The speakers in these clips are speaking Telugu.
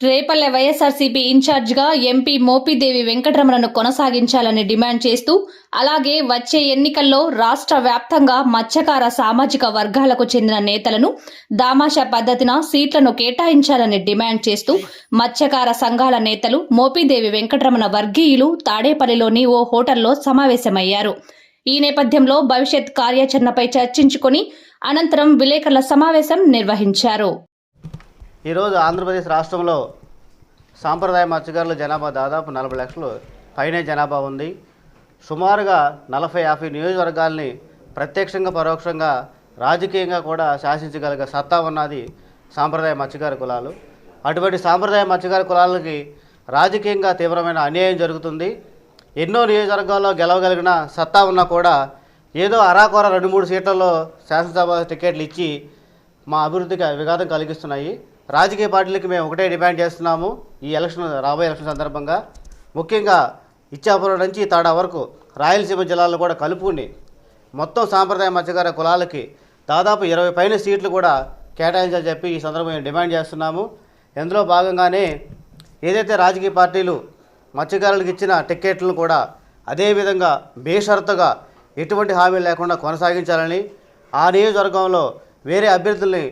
రేపల్లె వైఎస్ఆర్సీపీ ఇన్ఛార్జిగా ఎంపీ మోపిదేవి వెంకటరమణను కొనసాగించాలని డిమాండ్ చేస్తూ అలాగే వచ్చే ఎన్నికల్లో రాష్ట్ర వ్యాప్తంగా మత్స్యకార సామాజిక వర్గాలకు చెందిన నేతలను దామాషా పద్ధతిన సీట్లను కేటాయించాలని డిమాండ్ చేస్తూ మత్స్యకార సంఘాల నేతలు మోపిదేవి వెంకటరమణ వర్గీయులు తాడేపల్లిలోని ఓ హోటల్లో సమావేశమయ్యారు. ఈ నేపథ్యంలో భవిష్యత్ కార్యాచరణపై చర్చించుకుని అనంతరం విలేకరుల సమావేశం నిర్వహించారు. ఈరోజు ఆంధ్రప్రదేశ్ రాష్ట్రంలో సాంప్రదాయ మత్స్యకారుల జనాభా దాదాపు నలభై లక్షలు పైనే జనాభా ఉంది. సుమారుగా నలభై యాభై నియోజకవర్గాల్ని ప్రత్యక్షంగా పరోక్షంగా రాజకీయంగా కూడా శాసించగలిగే సత్తా ఉన్నది సాంప్రదాయ మత్స్యకార కులాలు. అటువంటి సాంప్రదాయ మత్స్యకార కులాలకి రాజకీయంగా తీవ్రమైన అన్యాయం జరుగుతుంది. ఎన్నో నియోజకవర్గాల్లో గెలవగలిగిన సత్తా ఉన్నా కూడా ఏదో అరాకొర రెండు మూడు సీట్లలో శాసనసభ టికెట్లు ఇచ్చి మా అభివృద్ధికి విఘాతం కలిగిస్తున్నాయి. రాజకీయ పార్టీలకి మేము ఒకటే డిమాండ్ చేస్తున్నాము ఈ ఎలక్షన్ రాబోయే ఎలక్షన్ సందర్భంగా. ముఖ్యంగా ఇచ్చాపురం నుంచి తాడా వరకు రాయలసీమ జిల్లాలో కూడా కలుపుకుని మొత్తం సాంప్రదాయ మత్స్యకార కులాలకి దాదాపు ఇరవై పైన సీట్లు కూడా కేటాయించాలని చెప్పి ఈ సందర్భంగా డిమాండ్ చేస్తున్నాము. ఇందులో భాగంగానే ఏదైతే రాజకీయ పార్టీలు మత్స్యకారులకు ఇచ్చిన టిక్కెట్లను కూడా అదేవిధంగా బేషరతుగా ఎటువంటి హామీ లేకుండా కొనసాగించాలని ఆ నియోజకవర్గంలో వేరే అభ్యర్థుల్ని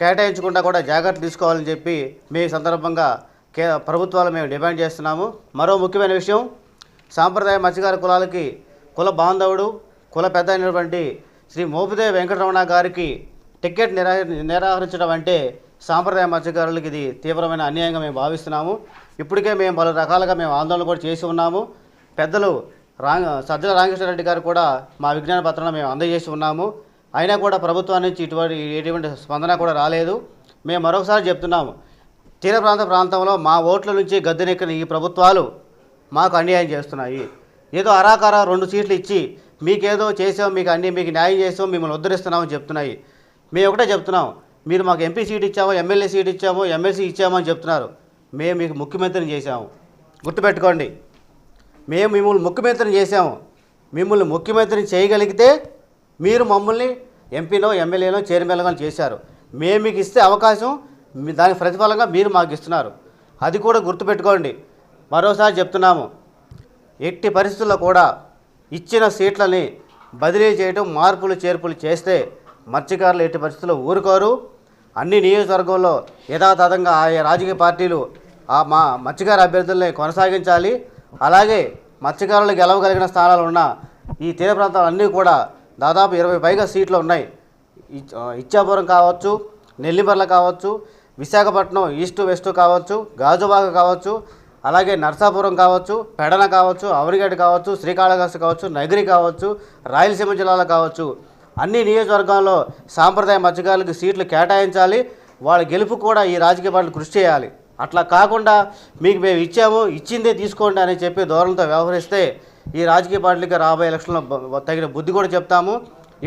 కేటాయించకుండా కూడా జాగ్రత్త తీసుకోవాలని చెప్పి మీ సందర్భంగా కే ప్రభుత్వాలు మేము డిమాండ్ చేస్తున్నాము. మరో ముఖ్యమైన విషయం సాంప్రదాయ మత్స్యకార కులాలకి కుల బాంధవుడు కుల పెద్ద అయినటువంటి శ్రీ మోపిదేవి వెంకటరమణ గారికి టికెట్ నిరా నిరాకరించడం అంటే సాంప్రదాయ మత్స్యకారులకు ఇది తీవ్రమైన అన్యాయంగా మేము భావిస్తున్నాము. ఇప్పటికే మేము పలు రకాలుగా మేము ఆందోళన కూడా చేసి ఉన్నాము. పెద్దలు రా సజ్జల రామకృష్ణారెడ్డి గారు కూడా మా విజ్ఞాన పత్రాన్ని మేము అందజేసి ఉన్నాము. అయినా కూడా ప్రభుత్వం నుంచి ఇటువంటి ఎటువంటి స్పందన కూడా రాలేదు. మేము మరొకసారి చెప్తున్నాము తీర ప్రాంత ప్రాంతంలో మా ఓట్ల నుంచి గద్దెనెక్కిన ఈ ప్రభుత్వాలు మాకు అన్యాయం చేస్తున్నాయి. ఏదో అరాకార రెండు సీట్లు ఇచ్చి మీకేదో చేసాం మీకు అన్ని మీకు న్యాయం చేసాం మిమ్మల్ని ఉద్ధరిస్తున్నామని చెప్తున్నాయి. మేము ఒకటే చెప్తున్నాం మీరు మాకు ఎంపీ సీట్ ఇచ్చామో ఎమ్మెల్యే సీట్ ఇచ్చామో ఎమ్మెల్సీ ఇచ్చామో చెప్తున్నారు. మేము మీకు ముఖ్యమంత్రిని చేశాము. గుర్తుపెట్టుకోండి మేము మిమ్మల్ని ముఖ్యమంత్రిని చేశాము. మిమ్మల్ని ముఖ్యమంత్రిని చేయగలిగితే మీరు మమ్మల్ని ఎంపీలో ఎమ్మెల్యేలో చైర్మన్గా చేశారు. మేము మీకు ఇస్తే అవకాశం దానికి ప్రతిఫలంగా మీరు మాకు ఇస్తున్నారు. అది కూడా గుర్తుపెట్టుకోండి. మరోసారి చెప్తున్నాము. ఎట్టి పరిస్థితుల్లో కూడా ఇచ్చిన సీట్లని బదిలీ చేయడం మార్పులు చేర్పులు చేస్తే మత్స్యకారులు ఎట్టి పరిస్థితుల్లో ఊరుకోరు. అన్ని నియోజకవర్గంలో యథాతథంగా ఆయా రాజకీయ పార్టీలు ఆ మా మత్స్యకార అభ్యర్థుల్ని కొనసాగించాలి. అలాగే మత్స్యకారులు గెలవగలిగిన స్థానాలు ఉన్న ఈ తీర ప్రాంతాలన్నీ కూడా దాదాపు ఇరవై పైగా సీట్లు ఉన్నాయి. ఇచ్చాపురం కావచ్చు నెల్లిమర్ల కావచ్చు విశాఖపట్నం ఈస్ట్ వెస్ట్ కావచ్చు గాజువాక కావచ్చు అలాగే నర్సాపురం కావచ్చు పెడన కావచ్చు అవరిగడ్డ కావచ్చు శ్రీకాళహస్తి కావచ్చు నగిరి కావచ్చు రాయలసీమ జిల్లాలో కావచ్చు. అన్ని నియోజకవర్గాల్లో సాంప్రదాయ మత్స్యకారులకు సీట్లు కేటాయించాలి. వాళ్ళ గెలుపు కూడా ఈ రాజకీయ పార్టీలు కృషి చేయాలి. అట్లా కాకుండా మీకు మేము ఇచ్చాము ఇచ్చిందే తీసుకోండి అని చెప్పి ధోరణితో వ్యవహరిస్తే ఈ రాజకీయ పార్టీలకి రాబోయే ఎలక్షన్లో తగిన బుద్ధి కూడా చెప్తాము.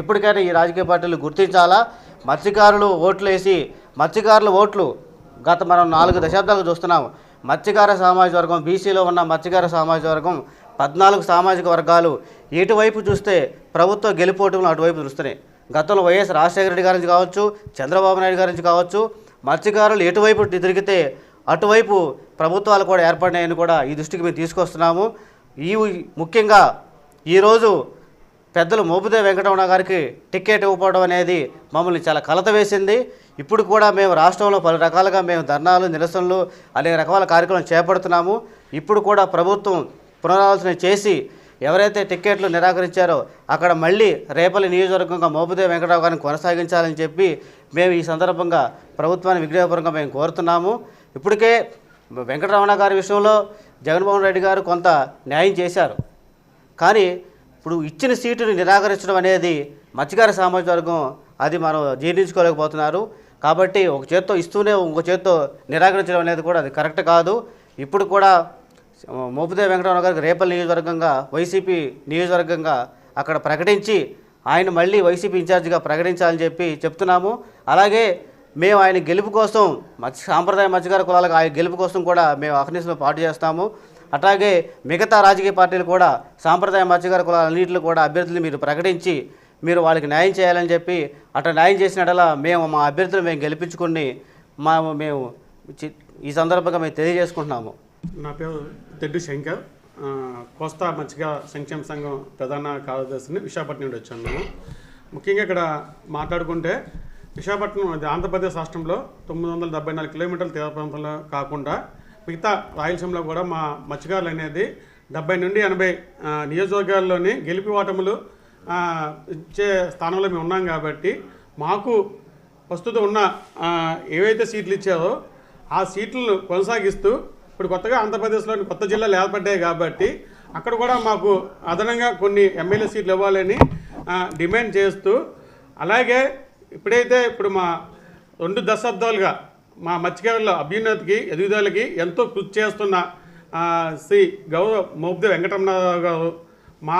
ఇప్పటికైనా ఈ రాజకీయ పార్టీలు గుర్తించాలా? మత్స్యకారులు ఓట్లు వేసి మత్స్యకారుల ఓట్లు గత మనం నాలుగు దశాబ్దాలు చూస్తున్నాము. మత్స్యకార సామాజిక వర్గం బీసీలో ఉన్న మత్స్యకార సామాజిక వర్గం పద్నాలుగు సామాజిక వర్గాలు ఎటువైపు చూస్తే ప్రభుత్వ గెలుపోవటంలో అటువైపు చూస్తున్నాయి. గతంలో వైఎస్ రాజశేఖర రెడ్డి గారి నుంచి కావచ్చు చంద్రబాబు నాయుడు గారి నుంచి కావచ్చు మత్స్యకారులు ఎటువైపు తిరిగితే అటువైపు ప్రభుత్వాలు కూడా ఏర్పడినాయని కూడా ఈ దృష్టికి మేము తీసుకొస్తున్నాము. ఈ ముఖ్యంగా ఈరోజు పెద్దలు మోపుదే వెంకటరమణ గారికి టికెట్ ఇవ్వకపోవడం అనేది మమ్మల్ని చాలా కలత వేసింది. ఇప్పుడు కూడా మేము రాష్ట్రంలో పలు రకాలుగా మేము ధర్నాలు నిరసనలు అనేక రకాల కార్యక్రమాలు చేపడుతున్నాము. ఇప్పుడు కూడా ప్రభుత్వం పునరాలోచన చేసి ఎవరైతే టిక్కెట్లు నిరాకరించారో అక్కడ మళ్ళీ రేపల్లి నియోజకవర్గంగా మోపుదే వెంకటరావు గారిని కొనసాగించాలని చెప్పి మేము ఈ సందర్భంగా ప్రభుత్వాన్ని విగ్రహపూర్వకంగా మేము కోరుతున్నాము. ఇప్పటికే వెంకటరమణ గారి విషయంలో జగన్మోహన్ రెడ్డి గారు కొంత న్యాయం చేశారు. కానీ ఇప్పుడు ఇచ్చిన సీటుని నిరాకరించడం అనేది మత్స్యకార సామాజిక వర్గం అది మనం జీర్ణించుకోలేకపోతున్నారు. కాబట్టి ఒక చేత్తో ఇస్తూనే ఇంకో చేత్తో నిరాకరించడం అనేది కూడా అది కరెక్ట్ కాదు. ఇప్పుడు కూడా మోపుదేవి వెంకటరమణ గారికి రేపల్ నియోజకవర్గంగా వైసీపీ నియోజకవర్గంగా అక్కడ ప్రకటించి ఆయన మళ్ళీ వైసీపీ ఇన్ఛార్జిగా ప్రకటించాలని చెప్పి చెప్తున్నాము. అలాగే మేము ఆయన గెలుపు కోసం మత్స్య సాంప్రదాయ మత్స్యకార కులాలకు ఆయన గెలుపు కోసం కూడా మేము అహర్నిశలో పాటు చేస్తాము. అట్లాగే మిగతా రాజకీయ పార్టీలు కూడా సాంప్రదాయ మత్స్యకార కులాలన్నింటిలో కూడా అభ్యర్థులు మీరు ప్రకటించి మీరు వాళ్ళకి న్యాయం చేయాలని చెప్పి అట్లా న్యాయం చేసినట్లా మేము మా అభ్యర్థులు మేము గెలిపించుకుని మా మేము చి- ఈ సందర్భంగా మేము తెలియజేసుకుంటున్నాము. నా పేరు తెడ్డు శంకర్. కోస్తా మత్స్యకార సంక్షేమ సంఘం ప్రధాన కార్యదర్శిని విశాఖపట్నం నుండి వచ్చాను ముఖ్యంగా ఇక్కడ మాట్లాడుకుంటే విశాఖపట్నం అది ఆంధ్రప్రదేశ్ రాష్ట్రంలో తొమ్మిది వందల డెబ్బై నాలుగు కిలోమీటర్ల తీర ప్రాంతంలో కాకుండా మిగతా రాయలసీమలో కూడా మా మత్స్యకారులు అనేది డెబ్బై నుండి ఎనభై నియోజకవర్గాల్లోని గెలిపి ఓటములు ఇచ్చే స్థానంలో మేము ఉన్నాం కాబట్టి మాకు ప్రస్తుతం ఉన్న ఏవైతే సీట్లు ఇచ్చారో ఆ సీట్లను కొనసాగిస్తూ ఇప్పుడు కొత్తగా ఆంధ్రప్రదేశ్లోని కొత్త జిల్లాలు ఏర్పడ్డాయి కాబట్టి అక్కడ కూడా మాకు అదనంగా కొన్ని ఎమ్మెల్యే సీట్లు ఇవ్వాలని డిమాండ్ చేస్తూ అలాగే ఇప్పుడైతే ఇప్పుడు మా రెండు దశాబ్దాలుగా మా మత్స్యకారుల అభ్యున్నతికి ఎదుగుదలకి ఎంతో కృషి చేస్తున్న శ్రీ గౌరవ మోబ్ది వెంకటరమణరావు గారు మా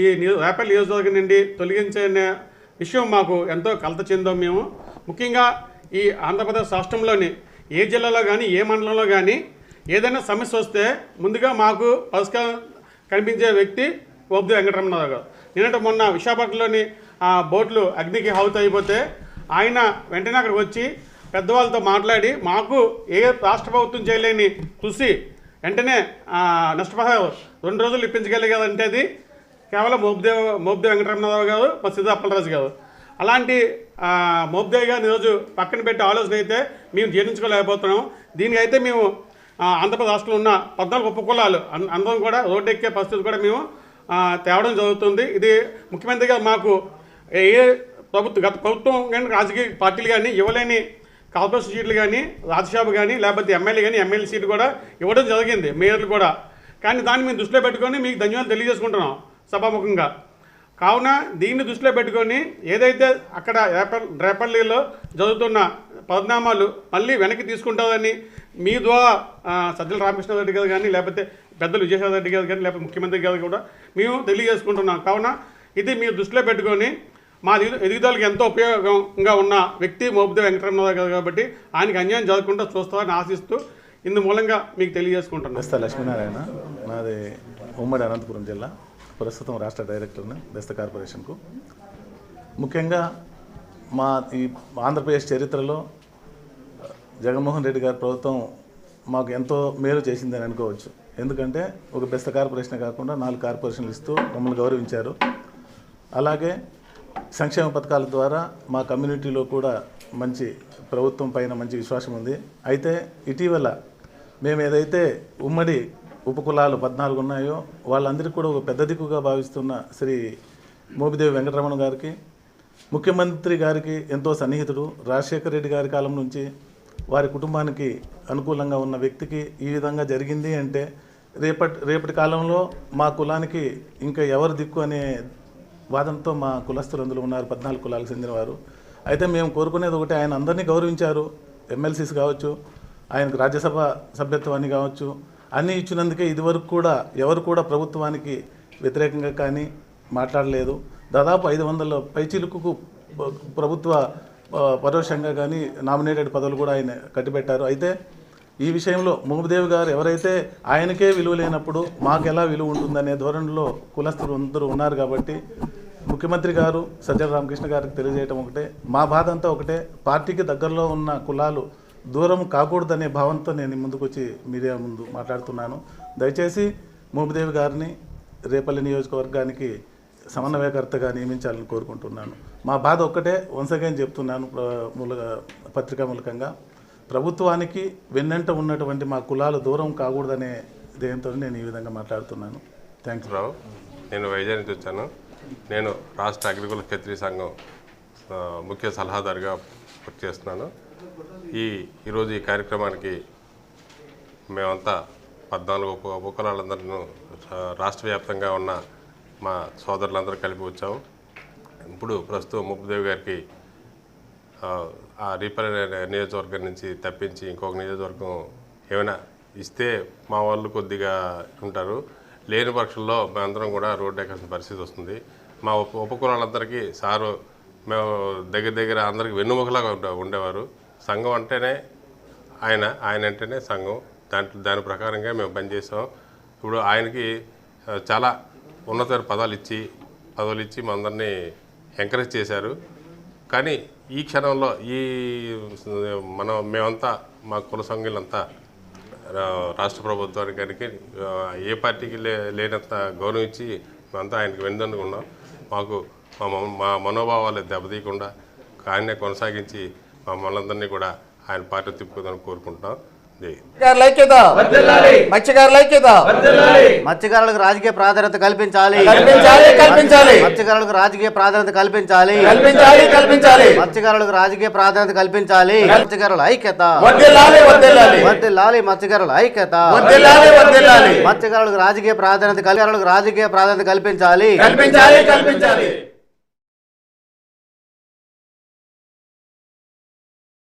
ఈ రేపల్లి నియోజకవర్గం నుండి తొలగించే విషయం మాకు ఎంతో కలత చెందాం మేము. ముఖ్యంగా ఈ ఆంధ్రప్రదేశ్ రాష్ట్రంలోని ఏ జిల్లాలో కానీ ఏ మండలంలో కానీ ఏదైనా సమస్య వస్తే ముందుగా మాకు పరిష్కారం కనిపించే వ్యక్తి ఓబ్ది వెంకటరమణరావు గారు. నిన్నటి మొన్న విశాఖపట్నంలోని బోట్లు అగ్నికి హౌత్ అయిపోతే ఆయన వెంటనే అక్కడికి వచ్చి పెద్దవాళ్ళతో మాట్లాడి మాకు ఏ రాష్ట్ర ప్రభుత్వం చేయలేని కృషి వెంటనే ఆ, నష్టపరిహారం రెండు రోజులు ఇప్పించగలిగేదంటే అది కేవలం మోబ్దేవ్ మోబ్దేవ్ వెంకటరమణరావు గారు మా సిద్ధ అప్పలరాజు గారు. అలాంటి ఆ, మోబ్దేవ్ గారిని ఈరోజు పక్కన పెట్టి ఆలోచన అయితే మేము జీర్ణించుకోలేకపోతున్నాం. దీనికైతే మేము ఆంధ్రప్రదేశ్ రాష్ట్రంలో ఉన్న పద్నాలుగు ఉపకులాలు అన్- అందరం కూడా రోడ్డు ఎక్కే పరిస్థితి కూడా మేము తేవడం జరుగుతుంది. ఇది ముఖ్యమంత్రి గారు మాకు ఏ ప్రభుత్వం గత ప్రభుత్వం కానీ రాజకీయ పార్టీలు కానీ ఇవ్వలేని కార్పొరేషన్ సీట్లు కానీ రాజ్యసభ కానీ లేకపోతే ఎమ్మెల్యే కానీ ఎమ్మెల్యే సీటు కూడా ఇవ్వడం జరిగింది మేయర్లు కూడా. కానీ దాన్ని మేము దృష్టిలో పెట్టుకొని మీకు ధన్యవాదాలు తెలియజేసుకుంటున్నాం సభాముఖంగా. కావున దీన్ని దృష్టిలో పెట్టుకొని ఏదైతే అక్కడ రేపల్ రేపల్లిలో జరుగుతున్న పరిణామాలు మళ్ళీ వెనక్కి తీసుకుంటారని మీ ద్వారా ఆ, సజ్జల రామకృష్ణారెడ్డి గారు కానీ లేకపోతే పెద్దలు విజయసాయి రెడ్డి గారు కానీ లేకపోతే ముఖ్యమంత్రి గారు కూడా మేము తెలియజేసుకుంటున్నాం. కావున ఇది మీరు దృష్టిలో పెట్టుకొని మా ఎదుగుదలకు ఎంతో ఉపయోగంగా ఉన్న వ్యక్తి మోపిదే వెంకటరమణరావు గారు కాబట్టి ఆయనకి అన్యాయం జరగకుండా చూస్తారని ఆశిస్తూ ఇందు మూలంగా మీకు తెలియజేసుకుంటాను దస్తా లక్ష్మీనారాయణ నాది ఉమ్మడి అనంతపురం జిల్లా ప్రస్తుతం రాష్ట్ర డైరెక్టర్ని బెస్త కార్పొరేషన్కు. ముఖ్యంగా మా ఈ ఆంధ్రప్రదేశ్ చరిత్రలో జగన్మోహన్ రెడ్డి గారి ప్రభుత్వం మాకు ఎంతో మేలు చేసిందని అనుకోవచ్చు. ఎందుకంటే ఒక బెస్త కార్పొరేషన్ కాకుండా నాలుగు కార్పొరేషన్లు ఇస్తూ మమ్మల్ని గౌరవించారు. అలాగే సంక్షేమ పథకాల ద్వారా మా కమ్యూనిటీలో కూడా మంచి ప్రభుత్వం పైన మంచి విశ్వాసం ఉంది. అయితే ఇటీవల మేము ఏదైతే ఉమ్మడి ఉపకులాలు పద్నాలుగు ఉన్నాయో వాళ్ళందరికీ కూడా ఒక పెద్ద దిక్కుగా భావిస్తున్న శ్రీ మోపిదేవి వెంకటరమణ గారికి ముఖ్యమంత్రి గారికి ఎంతో సన్నిహితుడు. రాజశేఖర రెడ్డి గారి కాలం నుంచి వారి కుటుంబానికి అనుకూలంగా ఉన్న వ్యక్తికి ఈ విధంగా జరిగింది అంటే రేపటి రేపటి కాలంలో మా కులానికి ఇంకా ఎవరు దిక్కు అనే వాదంతో మా కులస్తులు అందులో ఉన్నారు పద్నాలుగు కులాలకు చెందినవారు అయితే మేము కోరుకునేది ఒకటి ఆయన అందరినీ గౌరవించారు. ఎమ్మెల్సీస్ కావచ్చు ఆయనకు రాజ్యసభ సభ్యత్వాన్ని కావచ్చు అన్నీ ఇచ్చినందుకే ఇదివరకు కూడా ఎవరు కూడా ప్రభుత్వానికి వ్యతిరేకంగా కానీ మాట్లాడలేదు. దాదాపు ఐదు వందల పైచిలుకు ప్రభుత్వ పరోక్షంగా కానీ నామినేటెడ్ పదవులు కూడా ఆయన కట్టిపెట్టారు. అయితే ఈ విషయంలో మోహదేవ్ గారు ఎవరైతే ఆయనకే విలువ లేనప్పుడు మాకు ఎలా విలువ ఉంటుందనే ధోరణిలో కులస్తులు అందరూ ఉన్నారు కాబట్టి ముఖ్యమంత్రి గారు సజ్జల రామకృష్ణ గారికి తెలియజేయటం ఒకటే. మా బాధ అంతా ఒకటే. పార్టీకి దగ్గరలో ఉన్న కులాలు దూరం కాకూడదనే భావంతో నేను ముందుకొచ్చి మీడియా ముందు మాట్లాడుతున్నాను. దయచేసి మోహదేవ్ గారిని రేపల్లి నియోజకవర్గానికి సమన్వయకర్తగా నియమించాలని కోరుకుంటున్నాను. మా బాధ ఒక్కటే. వన్స్ అగైన్ చెప్తున్నాను మూల పత్రికా మూలకంగా. ప్రభుత్వానికి వెన్నెంట ఉన్నటువంటి మా కులాలు దూరం కాకూడదనే ధ్యేయంతో నేను ఈ విధంగా మాట్లాడుతున్నాను. థ్యాంక్ యూ రావు నేను వైజాగ్ నుంచి వచ్చాను. నేను రాష్ట్ర అగ్రికుల క్షత్రియ సంఘం ముఖ్య సలహాదారుగా వర్క్ చేస్తున్నాను. ఈ ఈరోజు ఈ కార్యక్రమానికి మేమంతా పద్నాలుగు ఉప ఉపకులాలందరూ రాష్ట్ర వ్యాప్తంగా ఉన్న మా సోదరులందరూ కలిపి వచ్చాము. ఇప్పుడు ప్రస్తుతం ముప్పుదేవి గారికి ఆ, రీపర్ నియోజకవర్గం నుంచి తప్పించి ఇంకొక నియోజకవర్గం ఏమైనా ఇస్తే మా వాళ్ళు కొద్దిగా ఉంటారు. లేని పక్షంలో మేమందరం కూడా రోడ్డు ఎక్కాల్సిన పరిస్థితి వస్తుంది. మా ఉప ఉపకులాలందరికీ సారు మేము దగ్గర దగ్గర అందరికి వెన్నుముకలాగా ఉండేవారు. సంఘం అంటేనే ఆయన ఆయన అంటేనే సంఘం. దాంట్లో దాని ప్రకారంగా మేము పనిచేసాం. ఇప్పుడు ఆయనకి చాలా ఉన్నతమైన పదాలు ఇచ్చి పదవులు ఇచ్చి మా అందరినీ ఎంకరేజ్ చేశారు. కానీ ఈ క్షణంలో ఈ మనం మేమంతా మా కుల సంఘులంతా రా- రాష్ట్ర ప్రభుత్వానికి కనుక ఏ పార్టీకి లే లేనంత గౌరవించి మేమంతా ఆయనకి వెన్నుదన్నుకున్నాం మాకు మా మా మనోభావాలు దెబ్బతీయకుండా ఆయన్నే కొనసాగించి మమ్మల్ని అందరినీ కూడా ఆయన పార్టీ తిప్పుకుందని కోరుకుంటున్నాం. మత్స్యకారుల ఐక్యత మత్స్యకారుల. ఐక్యత మత్స్యకారులకు రాజకీయ ప్రాధాన్యత కల్పించాలి. కల్పించాలి కల్పించాలి. మత్స్యకారులకు రాజకీయ ప్రాధాన్యత కల్పించాలి. కల్పించాలి కల్పించాలి. మత్స్యకారులకు రాజకీయ ప్రాధాన్యత కల్పించాలి. మత్స్యకారుల ఐక్యత. వర్దిల్లాలి మత్స్యకారుల ఐక్యత. మత్స్యకారులకు రాజకీయ ప్రాధాన్యత కల్పించాలి రాజకీయ ప్రాధాన్యత కల్పించాలి. కల్పించాలి కల్పించాలి.